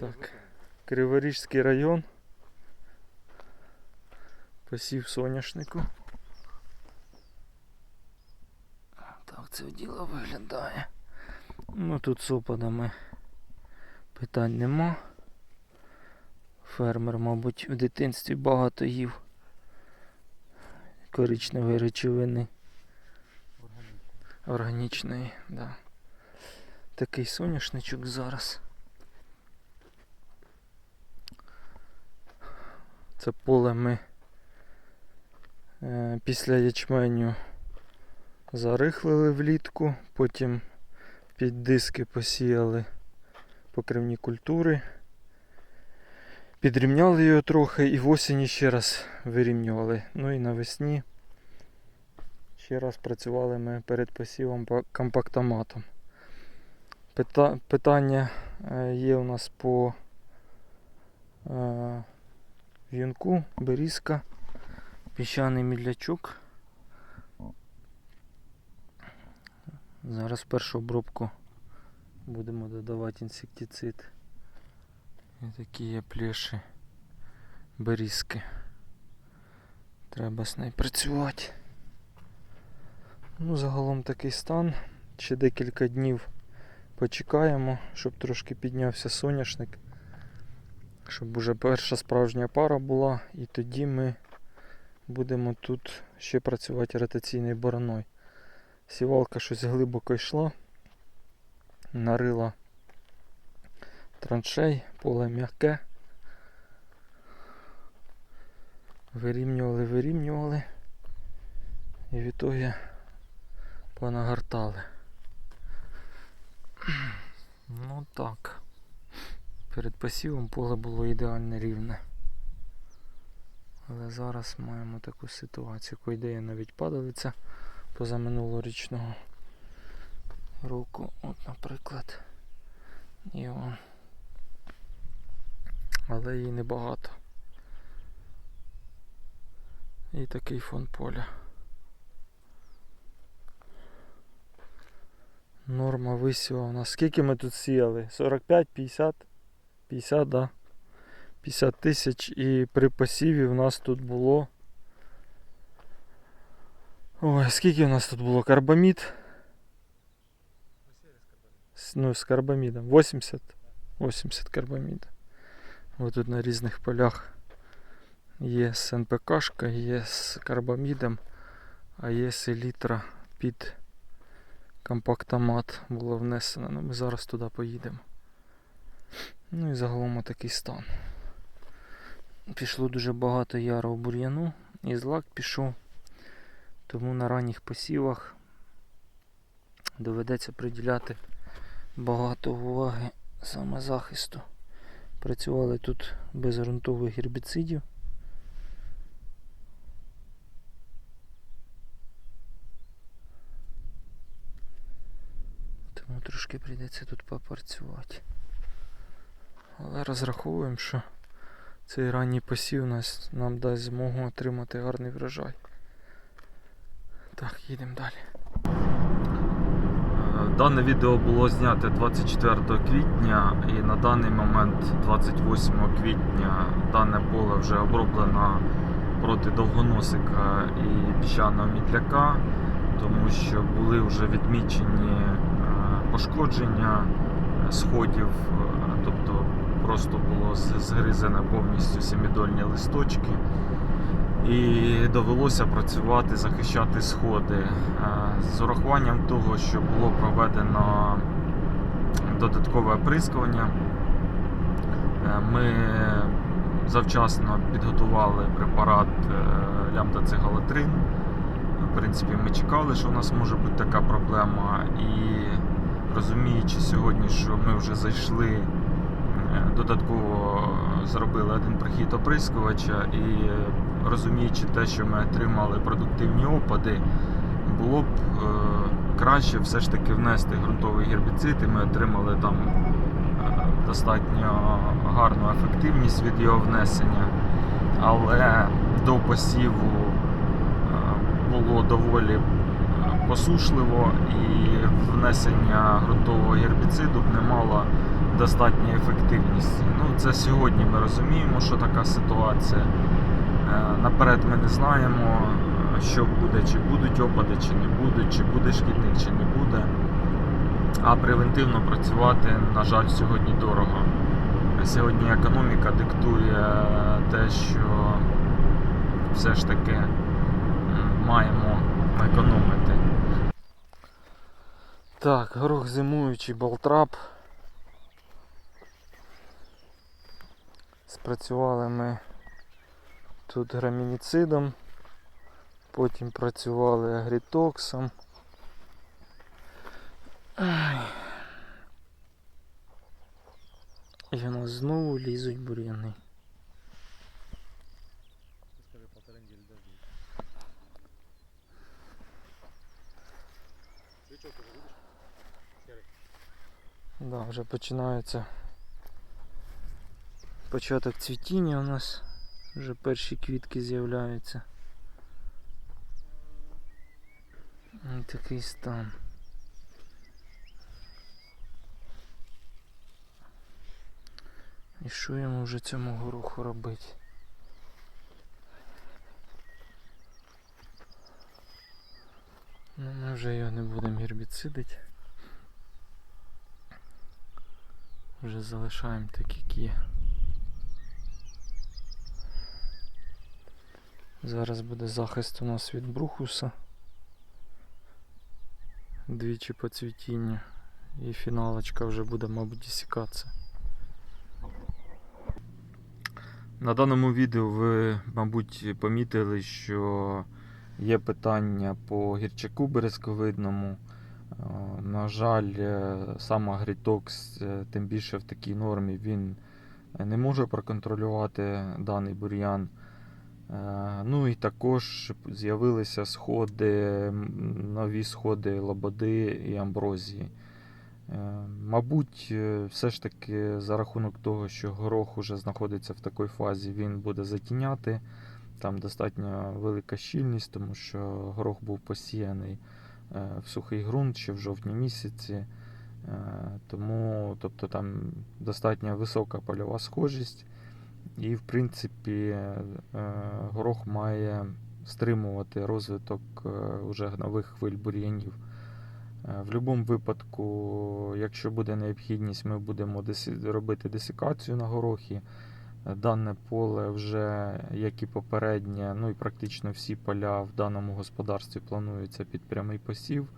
Так, Криворіжський район. Посів соняшнику. Так це діло виглядає. Ну тут з опадами питань нема. Фермер, мабуть, в дитинстві багато їв коричневої речовини. Органічної, да. Такий соняшничок зараз. Це поле ми е, після ячменю зарихлили влітку, потім під диски посіяли покривні культури, підрівняли його трохи і в осені ще раз вирівнювали. Ну і навесні ще раз працювали ми перед посівом компактоматом. Питання е, є у нас по в'юнку, берізка, піщаний мідлячок. Зараз першу обробку будемо додавати інсектицид. І такі є плеші берізки. Треба з нею працювати. Ну, загалом такий стан. Ще декілька днів почекаємо, щоб трошки піднявся соняшник. Щоб уже перша справжня пара була, і тоді ми будемо тут ще працювати ротаційною бороною. Сівалка щось глибоко йшла, нарила траншей, поле м'яке. Вирівнювали, вирівнювали. І в ітогі понагортали. Ну так. Перед посівом поле було ідеально рівне. Але зараз маємо таку ситуацію, по ідеї навіть падалиця позаминулорічного року. От, наприклад. І он. Але її небагато. І такий фон поля. Норма висіла у нас. Скільки ми тут сіяли? 45, 50? 50, да. 50 тисяч і при посіві в нас тут було. Ой, скільки у нас тут було? Карбамід? Ну, з карбамідом. 80? 80 карбаміда. Ось тут на різних полях є з НПКшка, є з карбамідом, а є селітра під компактомат було внесено. Ну, ми зараз туди поїдемо. Ну і загалом такий стан. Пішло дуже багато ярого бур'яну, і злак пішов. Тому на ранніх посівах доведеться приділяти багато уваги саме захисту. Працювали тут без ґрунтових гербіцидів. Тому трошки прийдеться тут попрацювати. Але розраховуємо, що цей ранній посів нас, нам дасть змогу отримати гарний врожай. Так, їдемо далі. Е, Дане відео було знято 24 квітня і на даний момент, 28 квітня, дане поле вже оброблено проти довгоносика і піщаного мітляка, тому що були вже відмічені е, пошкодження сходів, е, просто було з- згризане повністю семідольні листочки. І довелося працювати, захищати сходи. Е, З урахуванням того, що було проведено додаткове оприскування, е, ми завчасно підготували препарат е, лямдоцигалетрин. В принципі, ми чекали, що у нас може бути така проблема. І розуміючи сьогодні, що ми вже зайшли, додатково зробили один прихід оприскувача і розуміючи те, що ми отримали продуктивні опади, було б е, краще все ж таки внести ґрунтовий гербіцид, і ми отримали там е, достатньо гарну ефективність від його внесення. Але до посіву е, було доволі посушливо і внесення ґрунтового гербіциду б не мало достатньої ефективності. Ну, це сьогодні ми розуміємо, що така ситуація. Е, Наперед ми не знаємо, що буде, чи будуть опади, чи не будуть, чи буде шкідник, чи не буде. А превентивно працювати, на жаль, сьогодні дорого. Сьогодні економіка диктує те, що все ж таки маємо економити. Так, горох зимуючий болтрап. Спрацювали ми тут грамініцидом, потім працювали агрітоксом. І в нас знову лізуть бур'яни. Скажи, полторы недели початок цвітіння у нас. Вже перші квітки з'являються. Ось такий стан. І що йому вже цьому гороху робити? Ну, ми вже його не будемо гербіцидити. Вже залишаємо так, як є. Зараз буде захист у нас від брухуса. Двічі по цвітінню. І фіналочка вже буде, мабуть, десікація. На даному відео ви, мабуть, помітили, що є питання по гірчаку березковидному. Е, На жаль, е, сам Агрітокс, е, тим більше в такій нормі, він не може проконтролювати даний бур'ян. Е, Ну і також з'явилися сходи, нові сходи лободи і амброзії. Е, Мабуть, е, все ж таки за рахунок того, що горох уже знаходиться в такій фазі, він буде затіняти. Там достатньо велика щільність, тому що горох був посіяний в сухий ґрунт ще в жовтні місяці. Тому тобто, там достатньо висока польова схожість. І, в принципі, е, горох має стримувати розвиток е, уже нових хвиль бур'янів. Е, В будь-якому випадку, якщо буде необхідність, ми будемо робити десикацію на горохі. Дане поле вже, як і попереднє, ну і практично всі поля в даному господарстві плануються під прямий посів.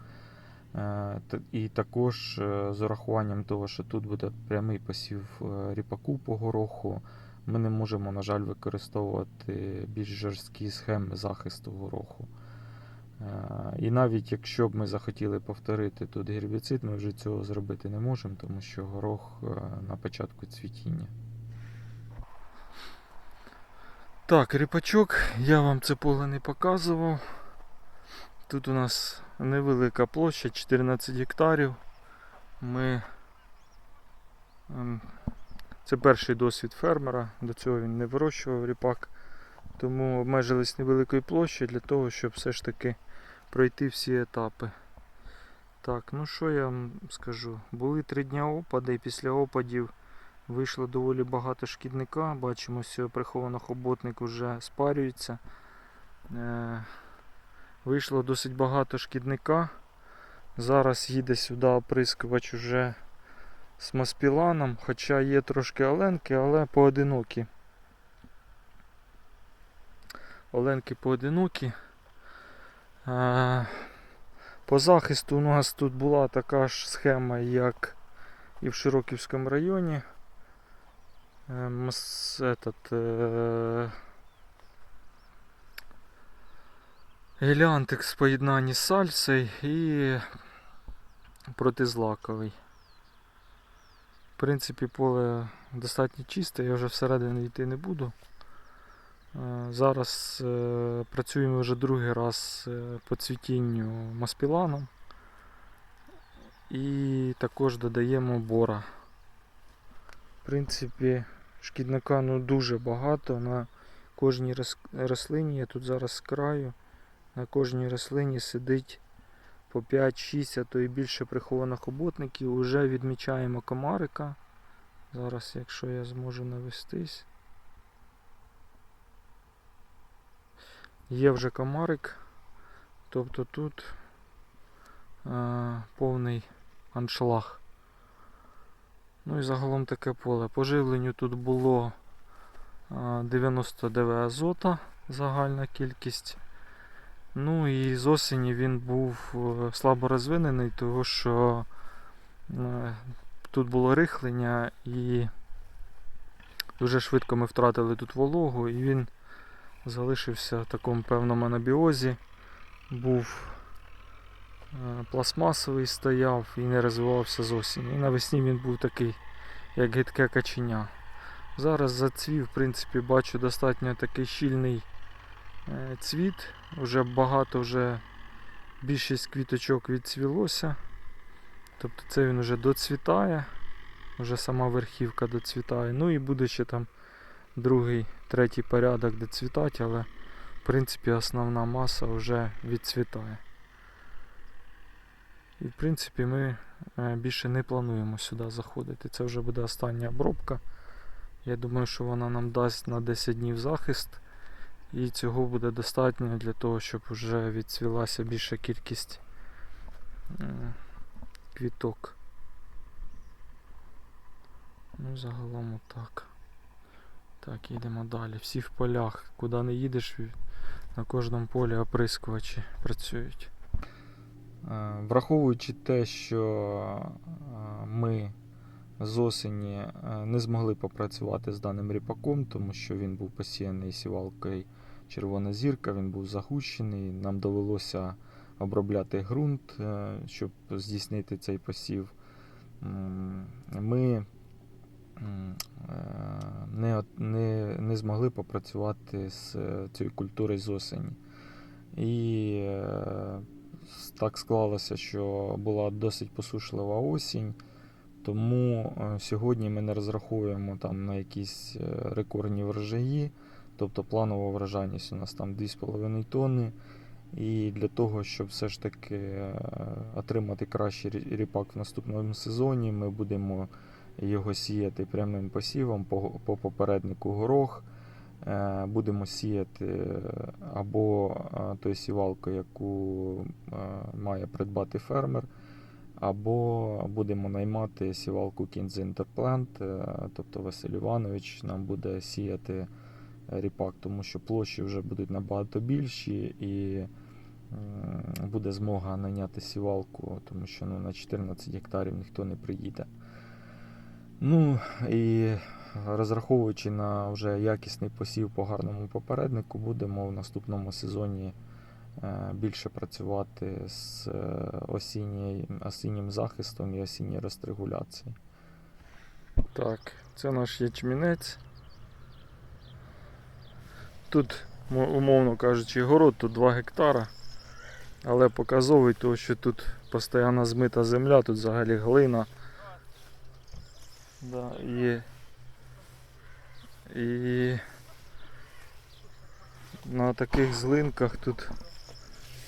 І також з урахуванням того, що тут буде прямий посів ріпаку по гороху, ми не можемо, на жаль, використовувати більш жорсткі схеми захисту гороху. Е, І навіть якщо б ми захотіли повторити тут гербіцид, ми вже цього зробити не можемо, тому що горох е, на початку цвітіння. Так, ріпачок, я вам це поле не показував. Тут у нас невелика площа, 14 гектарів. Ми... Це перший досвід фермера, до цього він не вирощував ріпак. Тому обмежились невеликою площею для того, щоб все ж таки пройти всі етапи. Так, ну що я вам скажу? Були три дня опади, і після опадів вийшло доволі багато шкідника. Бачимо, що приховано хоботник вже спарюється. Е, вийшло досить багато шкідника. Зараз їде сюди оприскувач уже з маспіланом, хоча є трошки оленки, але поодинокі. Оленки поодинокі. По захисту у нас тут була така ж схема, як і в Широківському районі. Е, Этот, е, Геліантекс в поєднанні з сальсою і протизлаковий. В принципі, поле достатньо чисте, я вже всередину йти не буду. Е, Зараз е, працюємо вже другий раз е, по цвітінню маспіланом. І також додаємо бора. В принципі, шкідника ну, дуже багато на кожній рослині. Я тут зараз з краю. На кожній рослині сидить по 5-6, а то і більше прихованих оботників. Уже відмічаємо комарика. Зараз, якщо я зможу навестись. Є вже комарик. Тобто тут е, повний аншлаг. Ну і загалом таке поле. По живленню тут було е, 99 азота, загальна кількість. Ну і з осені він був е, слабо розвинений, тому що е, тут було рихлення і дуже швидко ми втратили тут вологу, і він залишився в такому певному анабіозі. Був е, пластмасовий стояв і не розвивався з осені. І навесні він був такий, як гидке каченя. Зараз зацвів, в принципі, бачу достатньо такий щільний цвіт. Вже багато, вже більшість квіточок відцвілося. Тобто це він вже доцвітає, вже сама верхівка доцвітає. Ну і буде ще там другий, третій порядок доцвітати, але в принципі основна маса вже відцвітає. І в принципі ми е, більше не плануємо сюди заходити. Це вже буде остання обробка. Я думаю, що вона нам дасть на 10 днів захист. І цього буде достатньо для того, щоб вже відцвілася більша кількість е, квіток. Ну, загалом отак. Так, їдемо далі. Всі в полях. Куди не їдеш, на кожному полі оприскувачі працюють. Е, Враховуючи те, що е, ми з осені не змогли попрацювати з даним ріпаком, тому що він був посіяний сівалкою червона зірка, він був загущений. Нам довелося обробляти ґрунт, е, щоб здійснити цей посів. Ми е, не, не, не змогли попрацювати з е, цією культурою з осені. І так склалося, що була досить посушлива осінь. Тому сьогодні ми не розраховуємо там на якісь рекордні врожаї. Тобто планова врожайність у нас там 2,5 тонни. І для того, щоб все ж таки е, отримати кращий ріпак в наступному сезоні, ми будемо його сіяти прямим посівом по, по попереднику горох. Е, Будемо сіяти е, або тою сівалкою, яку має придбати фермер, або будемо наймати сівалку Кінзи Інтерплант, тобто Василь Іванович нам буде сіяти ріпак, тому що площі вже будуть набагато більші і буде змога найняти сівалку, тому що ну, на 14 гектарів ніхто не приїде. Ну і розраховуючи на вже якісний посів по гарному попереднику, будемо в наступному сезоні е, більше працювати з е, осіннім захистом і осінньою розрегуляцією. Так, це наш ячмінець. Тут, умовно кажучи, город тут 2 гектара. Але показовий, тому що тут постійно змита земля, тут взагалі глина. Да, і, і на таких злинках тут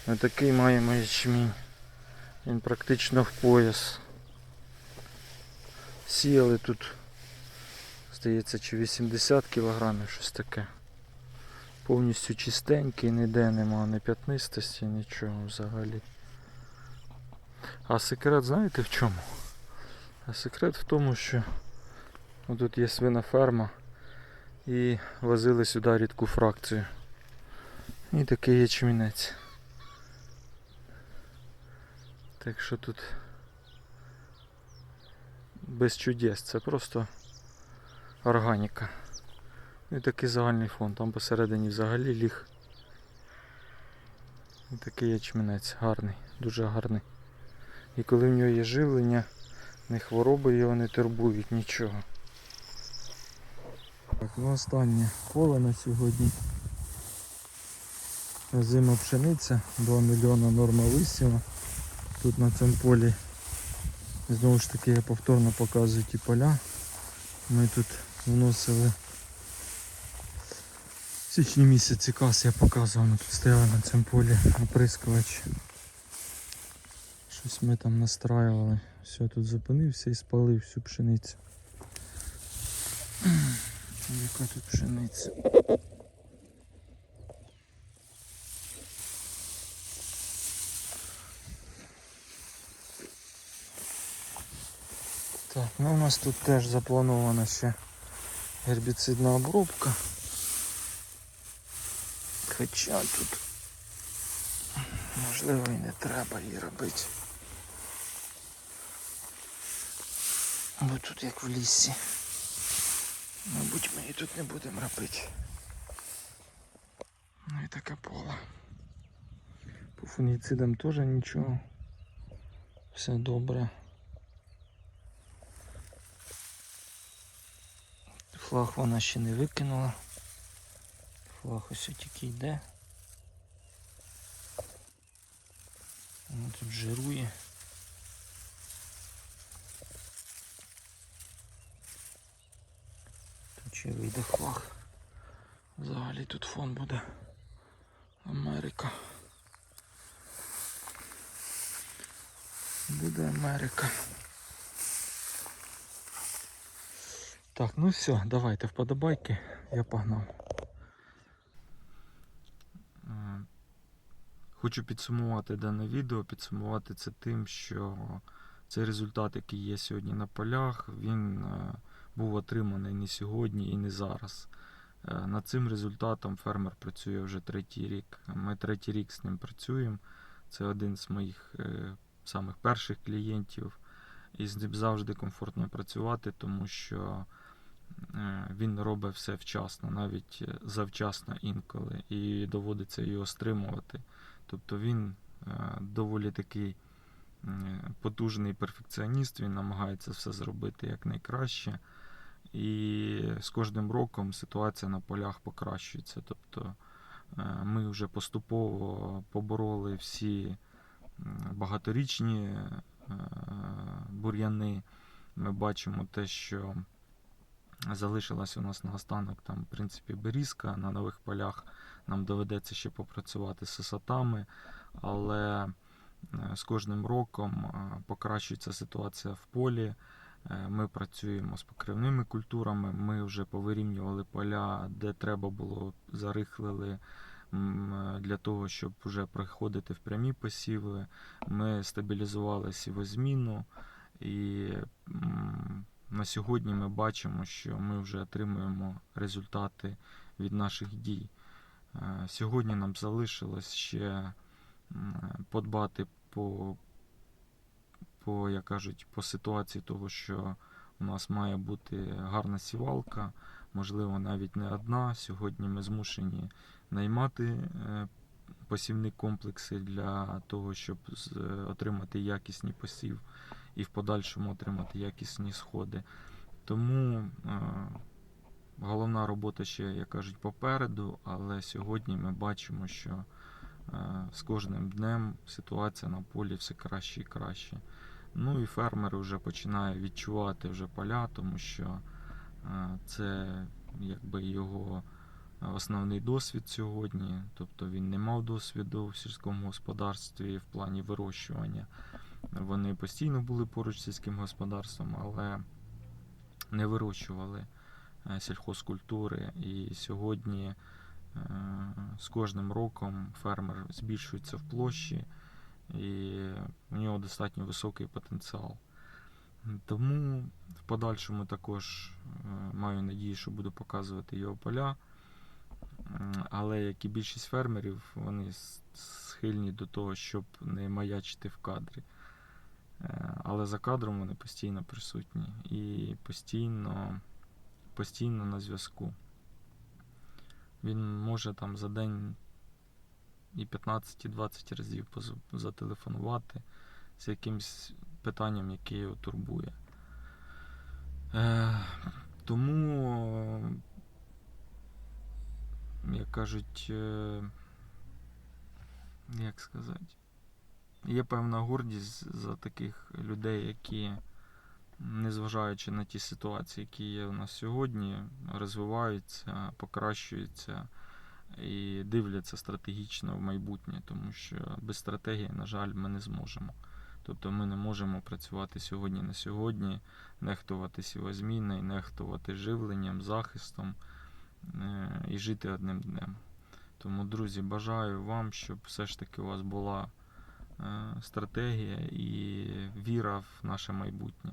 ми такий маємо ячмінь. Він практично в пояс. Сіяли тут, здається, чи 80 кілограмів, щось таке. Повністю чистенький, ніде нема ні п'ятнистості, нічого взагалі. А секрет знаєте в чому? А секрет в тому, що тут є свиноферма і возили сюди рідку фракцію. І такий ячмінець. Так що тут без чудес, це просто органіка. І такий загальний фон. Там посередині взагалі ліг. І такий ячмінець гарний, дуже гарний. І коли в нього є живлення, не хвороби його не турбують, нічого. Так, ну останнє поле на сьогодні. Зима пшениця, 2 мільйона норма висіла. Тут на цьому полі знову ж таки я повторно показую ті поля. Ми тут вносили січні місяці кас я показував, ми тут стояли на цьому полі оприскувач. Щось ми там настраювали. Все, тут зупинився і спалив всю пшеницю. Яка тут пшениця? Так, ну у нас тут теж запланована ще гербіцидна обробка. Хоча тут можливо і не треба її робити. Бо тут як в лісі. Мабуть, ми її тут не будемо робити. Ну і таке поле. По фунгіцидам теж нічого. Все добре. Флаг вона ще не викинула. Флаг ось тільки йде. Вона тут жирує. Тут ще вийде флаг. Взагалі тут фон буде. Америка. Буде Америка. Так, ну все, давайте вподобайки, я погнав. Хочу підсумувати дане відео, підсумувати це тим, що цей результат, який є сьогодні на полях, він е, був отриманий не сьогодні і не зараз. Е, Над цим результатом фермер працює вже третій рік. Ми третій рік з ним працюємо. Це один з моїх е, самих перших клієнтів. І з ним завжди комфортно працювати, тому що він робить все вчасно, навіть завчасно інколи, і доводиться його стримувати. Тобто він е, доволі такий потужний перфекціоніст, він намагається все зробити якнайкраще. І з кожним роком ситуація на полях покращується. Тобто е, ми вже поступово побороли всі багаторічні е, бур'яни. Ми бачимо те, що залишилась у нас наостанок там, в принципі, берізка на нових полях. Нам доведеться ще попрацювати з висотами, але е, з кожним роком е, покращується ситуація в полі. Е, Ми працюємо з покривними культурами. Ми вже повирівнювали поля, де треба було, зарихлили для того, щоб вже приходити в прямі посіви. Ми стабілізували сівозміну і на сьогодні ми бачимо, що ми вже отримуємо результати від наших дій. Е, Сьогодні нам залишилось ще подбати по, по, як кажуть, по ситуації того, що у нас має бути гарна сівалка, можливо, навіть не одна. Сьогодні ми змушені наймати е, посівні комплекси для того, щоб е, отримати якісний посів і в подальшому отримати якісні сходи. Тому головна робота ще, як кажуть, попереду, але сьогодні ми бачимо, що е, з кожним днем ситуація на полі все краще і краще. Ну і фермер вже починає відчувати вже поля, тому що е, це якби його основний досвід сьогодні. Тобто він не мав досвіду в сільському господарстві в плані вирощування. Вони постійно були поруч з сільським господарством, але не вирощували сільхозкультури. І сьогодні е, з кожним роком фермер збільшується в площі, і у нього достатньо високий потенціал. Тому в подальшому також е, маю надію, що буду показувати його поля. Але як і більшість фермерів, вони схильні до того, щоб не маячити в кадрі. Е, Але за кадром вони постійно присутні і постійно, постійно на зв'язку. Він може там за день і 15, і 20 разів зателефонувати з якимось питанням, яке його турбує. Е, тому, як кажуть, е, як сказати, є певна гордість за таких людей, які, незважаючи на ті ситуації, які є у нас сьогодні, розвиваються, покращуються і дивляться стратегічно в майбутнє, тому що без стратегії, на жаль, ми не зможемо. Тобто ми не можемо працювати сьогодні на сьогодні, нехтувати сівозміни, нехтувати живленням, захистом е, і жити одним днем. Тому, друзі, бажаю вам, щоб все ж таки у вас була е, стратегія і віра в наше майбутнє.